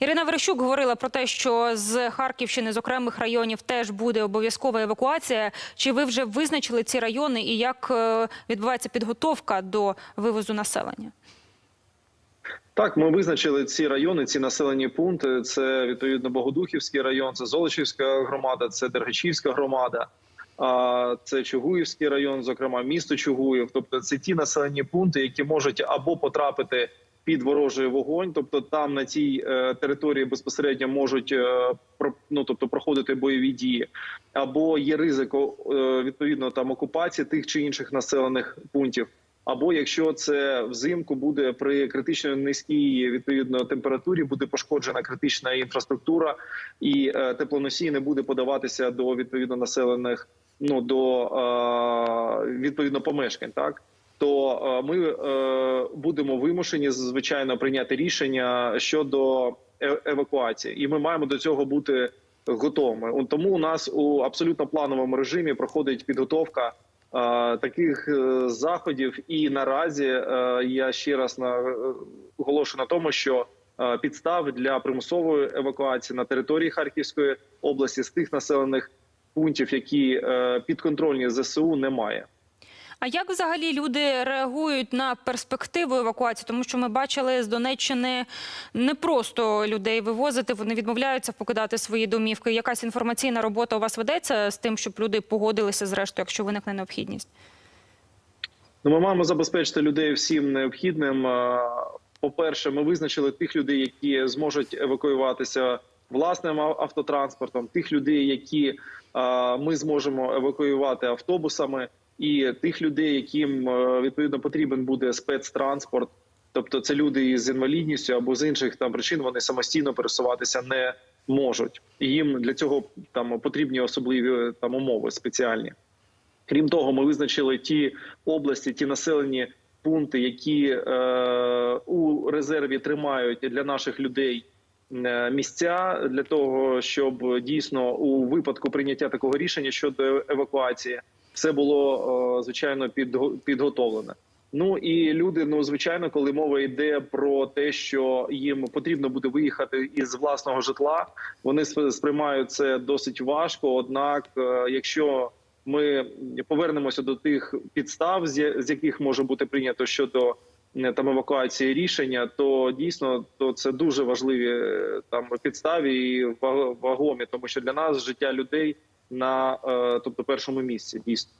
Ірина Верещук говорила про те, що з Харківщини, з окремих районів, теж буде обов'язкова евакуація. Чи ви вже визначили ці райони і як е, відбувається підготовка до вивозу населення? Так, ми визначили ці райони, ці населені пункти. Це відповідно Богодухівський район, це Золочівська громада, це Дергачівська громада, це Чугуївський район, зокрема місто Чугуїв. Тобто, це ті населені пункти, які можуть або потрапити під ворожий вогонь, тобто там на цій е, території безпосередньо можуть е, про, ну, тобто проходити бойові дії, або є ризик е, відповідно там окупації тих чи інших населених пунктів. Або якщо це взимку буде при критично низькій відповідно температурі, буде пошкоджена критична інфраструктура, і е, теплоносій не буде подаватися до відповідно населених ну до е, відповідно помешкань, так то е, ми е, будемо вимушені звичайно прийняти рішення щодо е- евакуації, і ми маємо до цього бути готовими. Тому у нас у абсолютно плановому режимі проходить підготовка таких заходів. І наразі я ще раз наголошую на тому, що підстав для примусової евакуації на території Харківської області з тих населених пунктів, які підконтрольні ЗСУ, немає. А як взагалі люди реагують на перспективу евакуації? Тому що ми бачили з Донеччини не просто людей вивозити, вони відмовляються покидати свої домівки. Якась інформаційна робота у вас ведеться з тим, щоб люди погодилися зрештою, якщо виникне необхідність? Ну, ми маємо забезпечити людей всім необхідним. По-перше, ми визначили тих людей, які зможуть евакуюватися власним автотранспортом, тих людей, які ми зможемо евакуювати автобусами, і тих людей, яким е, відповідно потрібен буде спецтранспорт. Тобто, це люди з інвалідністю або з інших там причин вони самостійно пересуватися не можуть. Їм для цього там потрібні особливі там умови спеціальні. Крім того, ми визначили ті області, ті населені пункти, які е, у резерві тримають для наших людей е, місця для того, щоб дійсно у випадку прийняття такого рішення щодо евакуації все було е, звичайно підго- підготовлене. Ну і люди, ну звичайно, коли мова йде про те, що їм потрібно буде виїхати із власного житла, вони сприймають це досить важко. Однак, е, якщо ми повернемося до тих підстав, з яких може бути прийнято щодо е, там евакуації рішення, то дійсно то це дуже важливі там підстави і ва- вагомі, тому що для нас життя людей на е, тобто першому місці дійсно.